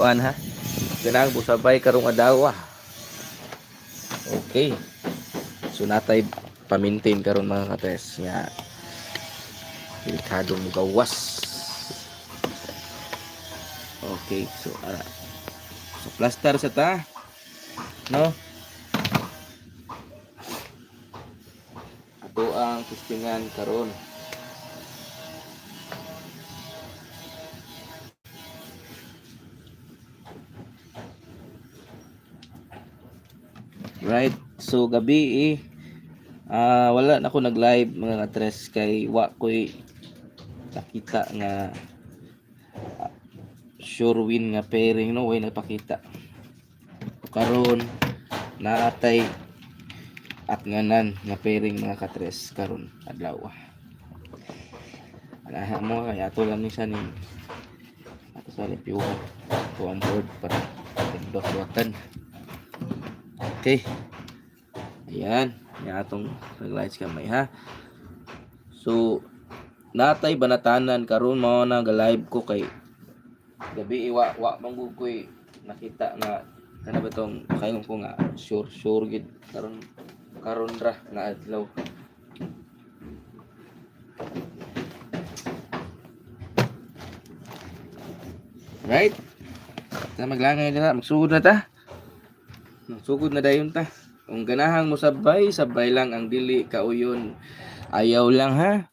kuan ha. Ganang busabay karong adlaw. Okay. So natay pamintin karon mga katres nga delikado mo gawas. Okay, so ara. So plaster sa ta. No? Ato ang testingan karon. Right. So gabi eh ah wala na ako nag-live mga katres kay wa ko'y nakita nga ah, sure win nga pairing no way nagpakita. Karon naatay at nganan nga pairing mga katres karon adlaw. Anaha mo kay ato lang ni ato sa lipiwan to ang board para tindot-dotan. Okay. Ayan. Yan atong nag-lights kamay ha. So, natay banatanan karon mao na ga-live ko kay gabi iwa wa manggug ko'y nakita nga kana ba tong kayon ko nga sure sure gid karon karon ra nga adlaw. Right? Ta maglangay na magsugod na ta. Magsugod na dayon ta. Kung ganahang mo sabay, sabay lang ang dili kauyon. Ayaw lang ha.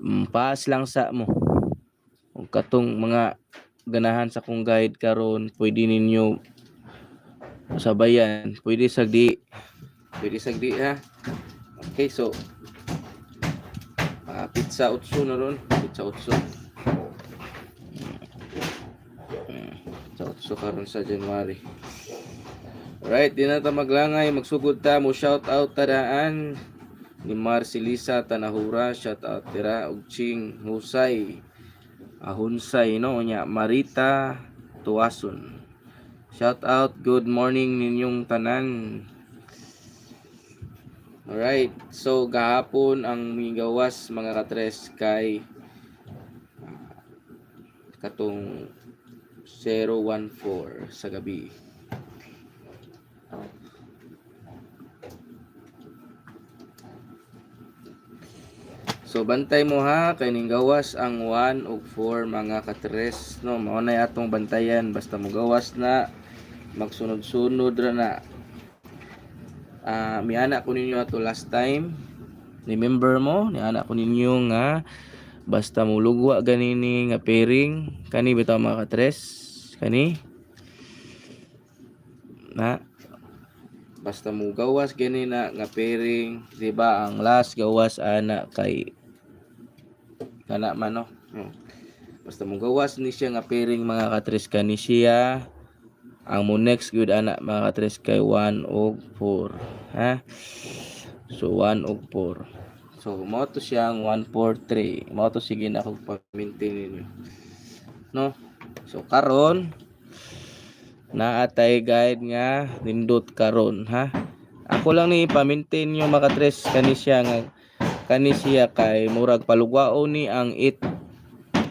Mm, Paas lang sa mo. Kung katong mga ganahan sa kong guide karon, pwede ninyo sabayan. Pwede sagdi. Pwede sagdi ha. Okay, so ah, pizza utso na ron. Pizza utso. Mm, Pizza utso karon sa January. Right, di na ta maglangay, magsugod ta mo shout out tadaan ni Marcelisa Tanahura, shout out tira og Ching Husay. Ahunsay no nya Marita Tuason. Shout out, good morning ninyong tanan. Alright, so gahapon ang migawas mga katres kay ah, katong 014 sa gabi. So bantay mo ha? Kay ning gawas ang 1 ug 4 mga katres. No mao na atong bantayan. Basta mo gawas na magsunod-sunod ra na. Ah miana ko ninyo ato last time. Remember mo ni ana ko ninyo nga. Basta mo lugwa ganini nga pairing kani bitaw mga katres? Kani? Na? Basta mo gawas gani na nga pairing di ba ang last gawas ana kay kana man no? Hmm. basta mo gawas ni siya nga pairing mga katres kani siya. Ang mo next good ana mga katres kay 1 og 4 ha? So 1 og 4 so mo to siya ang 1 4 3 mo to sige na kog pa-maintain ninyo. No? So karon naatay guide nga nindot karon ha? Ako lang ni pa-maintain nyo mga katres kani siya nga kani siya kay murag palugwao ni ang it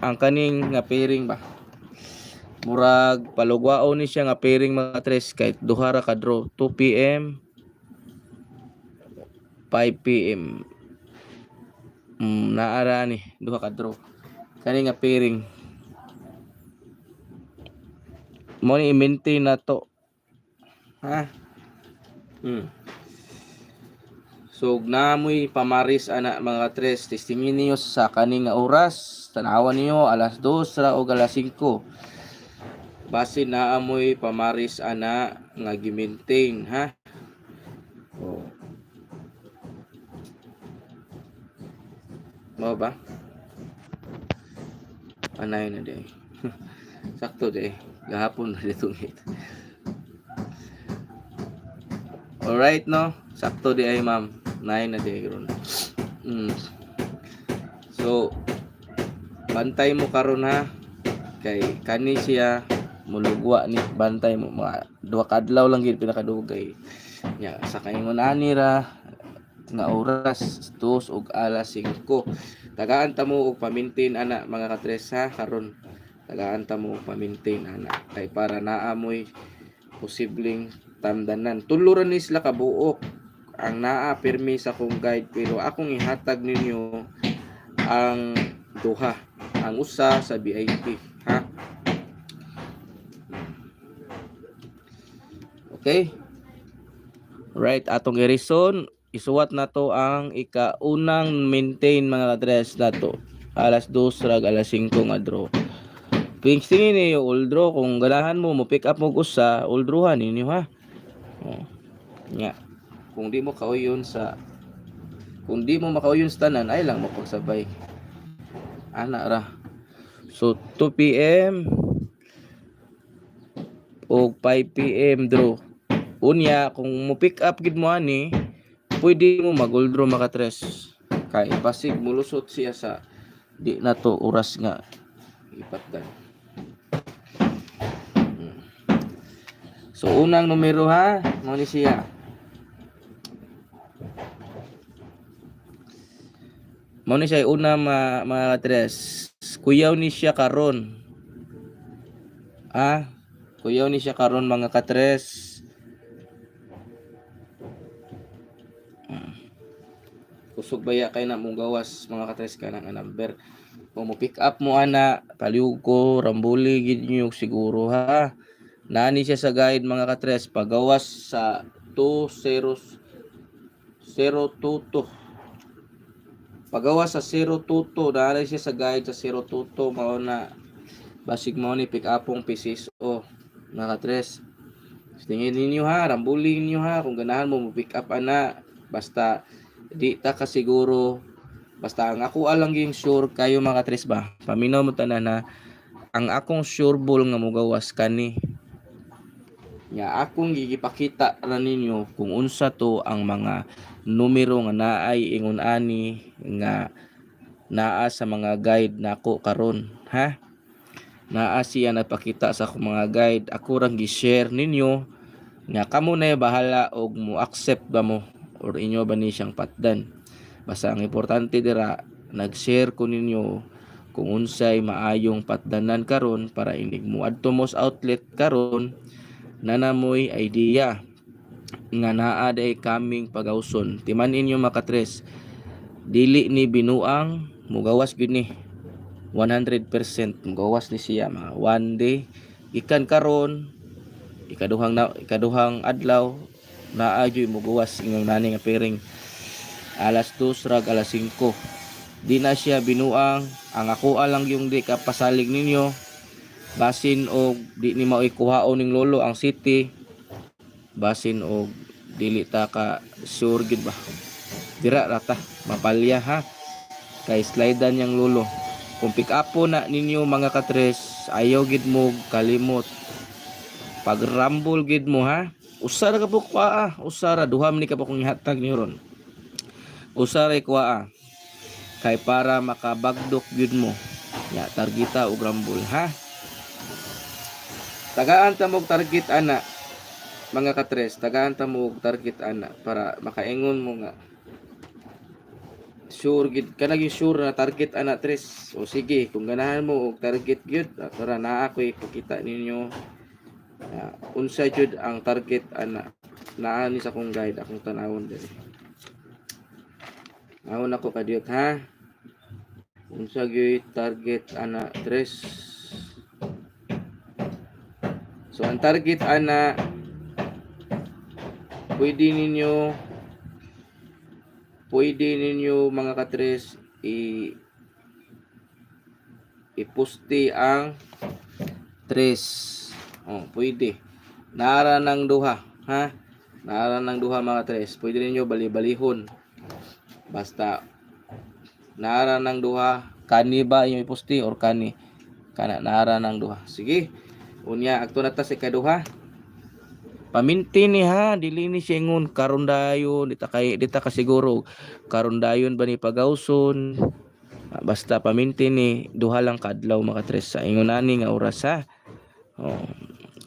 ang kaning nga pairing ba? Murag palugwao ni siya nga pairing mga tres kay duha ra ka draw. 2 PM 5 PM mm, naara ni duha ka draw. Kani nga pairing mo ni i-maintain na to. Ha? Hmm So namoy pamaris ana mga tres testingin niyo sa kaning nga oras tanawan niyo alas 2 ra o alas 5 base na amoy pamaris ana nga gi-maintain ha oh. Mo ba? Anay na day. Sakto day. Gahapon na dito. Alright no. Sakto di ay ma'am. Nine na day ron. Mm. So bantay mo karon ha. Kay kani siya mulugwa ni bantay mo. Mga duha ka adlaw lang gid pinakadugay. Nya sa kaingon ani ra. Nga oras 2 ug alas 5 tagaan ta mo og pamintin ana mga katres ha karon. Tagaan ta mo pa-maintain ana. Kay para naamoy posibleng tamdanan. Tuluran ni sila kabuok ang naa pirmi sa kong guide pero akong ihatag ninyo ang duha ang usa sa VIP ha? Okay? Right atong i-reason isuwat na to ang ikaunang maintain mga address na to. Alas 2 rag alas 5 nga draw. Pingstingin niyo old draw kung ganahan mo mo pick up mo usa old drawhan ninyo ha. Oh. nya kung di mo kauyon sa kung di mo makauyon sa tanan ay lang mapagsabay. Ana ra. So 2 PM o 5 PM draw unya kung mo pick up gid mo ani pwede mo mag-old draw maka tres. Kay basig mulusot siya sa di na to oras nga ipatdan Mm. So unang numero ha, mo ni siya. Mo ni siya una ma, mga tres. Kuyaw ni siya karon. Ah, kuyaw ni siya karon mga katres. Ah. Kusog baya kay na mong gawas mga katres ka ng number. Mo pick up mo ana, paliw rambuli gid niyo siguro ha. Nani siya sa guide mga katres pagawas sa 20 022. Pagawas sa 022, nani siya sa guide sa 022 mao na basig mo ni pick upong PCSO mga katres. Tingin ninyo ha, rambuli ninyo ha kung ganahan mo mo pick up ana basta di ta ka siguro basta ang ako alang yung sure kayo mga katres ba paminaw mo tanan na ang akong sure ball nga mugawas kani nya akong gigipakita ra ninyo kung unsa to ang mga numero nga naay ingon ani nga naa sa mga guide nako karon ha? Naa siya nagpakita sa akong mga guide. Ako rang gi-share ninyo nga kamo na bahala og mo accept ba mo or inyo ba ni siyang patdan. Basta ang importante dira nag-share ko ninyo kung unsay maayong patdanan karon para inig mo adto mo sa outlet karon nanamoy idea nga naa day kaming pagawson. Timan inyo makatres dili ni binuang mugawas gyud ni. 100% mugawas ni siya mga one day. Ikan karon ikaduhang na, ikaduhang adlaw naa gyud mugawas ingong nani nga pairing alas 2 rag alas 5 di na siya binuang. Ang ako lang yung di kapasalig ninyo basin og di ni mao ikuhaon ning lolo ang city. Basin og dili ta ka sure gid ba? Dira rata mapalya ha? Kay slidean yang lolo. Kung pick up po na ninyo mga katres ayaw gid mo kalimot. Pag rumble gid mo ha? Usara ka po kwa usara duha man ni ka po kung ihatag niyo ron. Usara kwa kay para makabagdok gid mo. Ya targeta og rumble ha tagaan ta mog target ana mga katres. Tagaan ta mog target ana para makaingon mo nga. Sure gid ka naging sure na target ana tres. O sige kung ganahan mo og target gyud tara naa ko ipakita ninyo Ah, unsa jud ang target ana. Naa ni sa kong guide akong tanawon diri. Nawon ako kadiyot ha? Unsa gyud target ana tres So ang target ana pwede ninyo pwede ninyo mga katres i ipusti ang tres. Oh, pwede. Nara ng duha, ha? Nara ng duha mga tres. Pwede ninyo bali-balihon. Basta nara ng duha, kani ba yung ipusti or kani? Kana nara ng duha. Sige. Unya akto na ta sa ikaduha. Paminti ni ha, dili ni siya ingon karon dayon, dita kay dita ka siguro karon dayon ba ni pagawson. Ah, Basta paminti ni duha lang kadlaw mga tres sa ingon ani nga oras ha. Oh.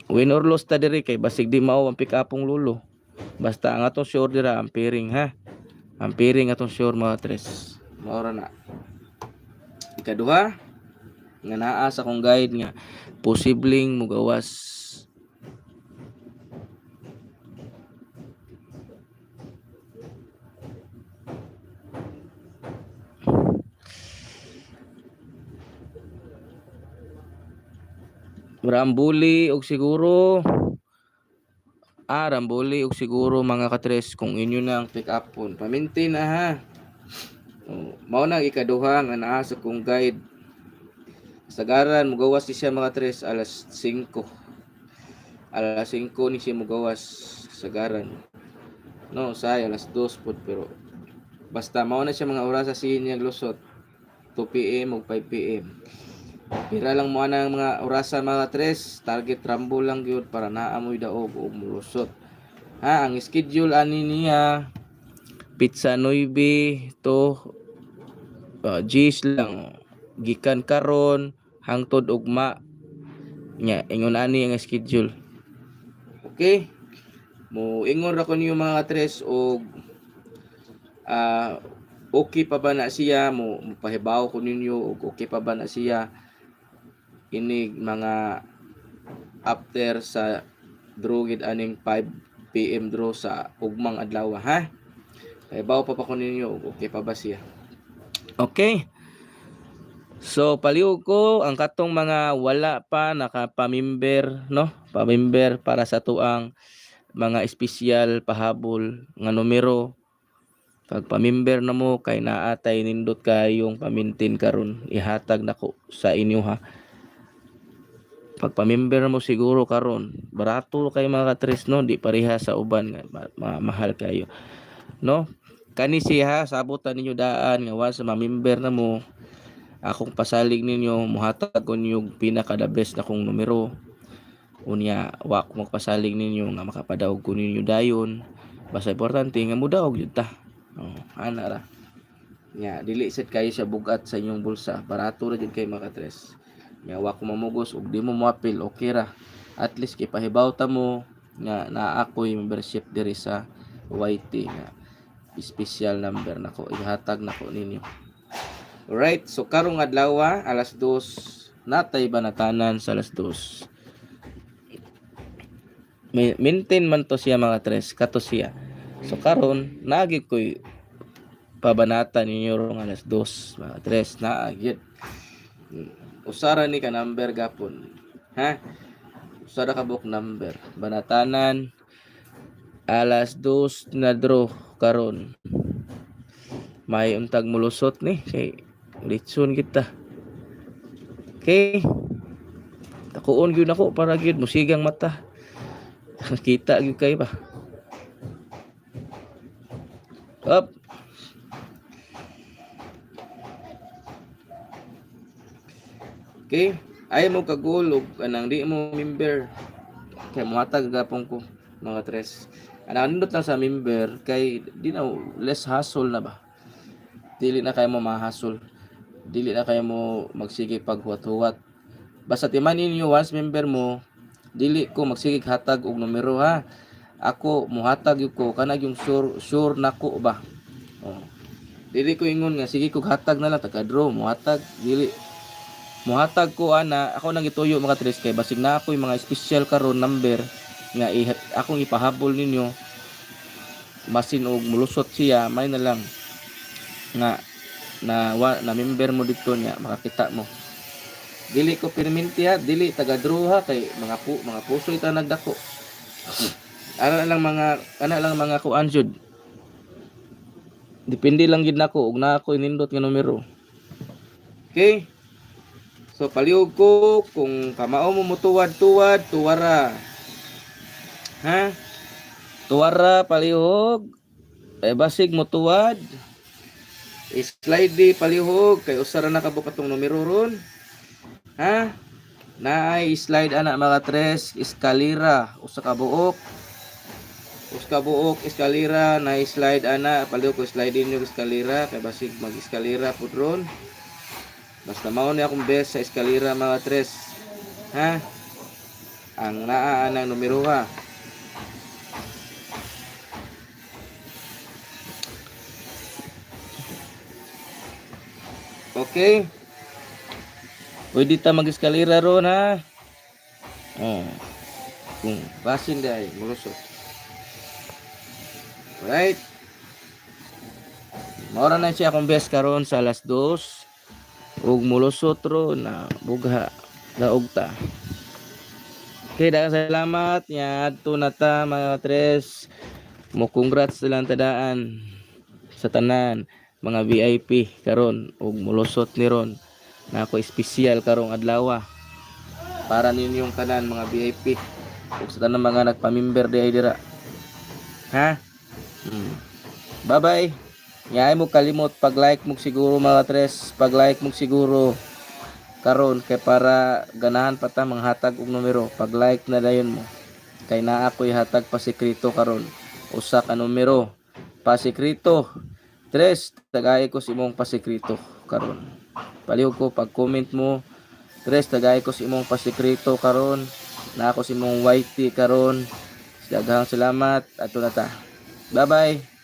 Win or loss ta diri kay basig di mao ang pick upong lulo. Basta ang atong sure dira ang pairing ha. Ang pairing atong sure mga tres. Mao ra na. Ikaduha, nga naa sa kong guide nga posibleng mugawas. Rambuli og siguro. Ah Rambuli og siguro mga katres kung inyo na ang pick up pon paminti na ha? Oh, mao na ikaduha nga naa sa kong guide Sagaran mugawas ni siya mga tres alas 5 alas 5 ni siya mugawas sagaran. No say alas 2 pud pero basta mao na siya mga oras sa sinyang lusot 2 PM ug 5 PM Pira lang mo ang mga orasan mga tres, target rambo lang gyud para naamoy daog o mulusot. Ha, ang schedule ani niya pizza 9 to uh, G's lang gikan karon hangtod ugma nya ingon ani ang schedule. Okay? Mo ingon ra ko niyo mga tres og ah okay pa ba na siya? Mo pahibaw ko ninyo og okay pa ba na siya? Inig mga after sa drugid aning 5 PM draw sa ugmang adlaw ha? Pahibaw pa pa ko ninyo okay pa ba siya? Okay So paliw ko ang katong mga wala pa nakapamember no? Pamember para sa tuang mga espesyal pahabol nga numero. Pag pamember na mo kay naatay nindot kayong pamintin karon. Ihatag nako sa inyo ha? Pag pamember mo siguro karon. Barato kay mga katres no? Di pareha sa uban nga ma- ma- mahal kayo. No? Kani siya sabutan ninyo daan nga once mamember na mo akong pasalig ninyo muhatag ko yung pinaka the best na kong numero. Unya wa ko magpasalig ninyo nga makapadaog ko ninyo dayon. Basta importante nga mudaog jud ta. Oh, ana ra. Nya dili sad kayo siya bugat sa inyong bulsa. Barato ra jud kay mga katres nya wa ko mamugos ug di mo moapil okay ra. At least kay ta mo nga naa ako'y membership diri sa YT nga special number nako ihatag nako ninyo Alright, so karong adlaw alas 2 natay banatanan sa alas 2. May maintain man to siya mga tres, kato siya. So karon naagi ko'y pabanatan ninyo rong alas 2 mga tres na agit. Usara ni ka number gapon. Ha? Usara ka book number. Banatanan alas 2 na draw karon. May untag mulusot ni kay litson kita. Okay. Takuon gyud ako para gyud musigang mata. Kita gyud kay ba. Up. Okay. Ay mo kagul og anang di mo member. Kay muhatag gapon ko mga tres. Anang nindot lang sa member kay di na less hassle na ba dili na kayo mo mahasol dili na kayo mo magsige paghuwat-huwat. Basta timanin niyo once member mo dili ko magsige hatag og numero ha? Ako muhatag yun ko. Kanag yung sure sure nako ba? Oh. dili ko ingon nga sige ko hatag na lang taga draw muhatag. Dili. Muhatag ko ana. Ako nang ituyo mga tres kay basig na ako yung mga special karon number nga ihat akong ipahabol ninyo. Masin og mulusot siya may na lang. Nga na wa, na member mo dito niya makakita mo. Dili ko perminti ha dili taga draw ha kay mga pu mga puso ita nagdako. Ana lang mga ana lang mga kuan jud depende lang gid nako ug na ako inindot nga numero. Okay? So palihog ko kung kamao mo mutuwad-tuwad tuwara. Ha? Tuwara palihog. Eh basig mutuwad di palihog kay usara na kabuk atong numero ron. Ha? Naay slide ana mga tres eskalera. Usa ka buok. Usa ka buok eskalera. Na slide ana palihog ko slide din yung eskalera. Kay basig mag eskalera pud ron. Basta mao ni akong best sa eskalera mga tres. Ha? Ang naa anang numero ha Okay. Pwede ta mag-eskalera ron ha. Oh. Kung basin dahil, mulusot. Right. Maura na siya akong best karon sa alas dos. Ug mulusot ro na bugha daog ta. Okay, daghang salamat nya adto na ta mga tres. Mo congrats silang tadaan sa tanan mga VIP karon ug mulusot ni ron na ako espesyal karong adlaw para ninyong tanan mga VIP ug sa tanan mga nagpamember di dira. Ha? Hmm. Bye-bye. Ngayon mo kalimot pag-like mo siguro mga tres, pag-like mo siguro karon kay para ganahan pa ta manghatag og numero. Pag-like na dayon mo. Kay naa ako'y hatag pa sekreto karon. Usa ka numero. Pasekrito. Tres, tagay ko si imong pasekrito karon. Palihog ko pag-comment mo. Tres, tagay ko si imong pasekrito karon. Na ako si imong YT karon. Daghang salamat. Ato na ta. Bye-bye.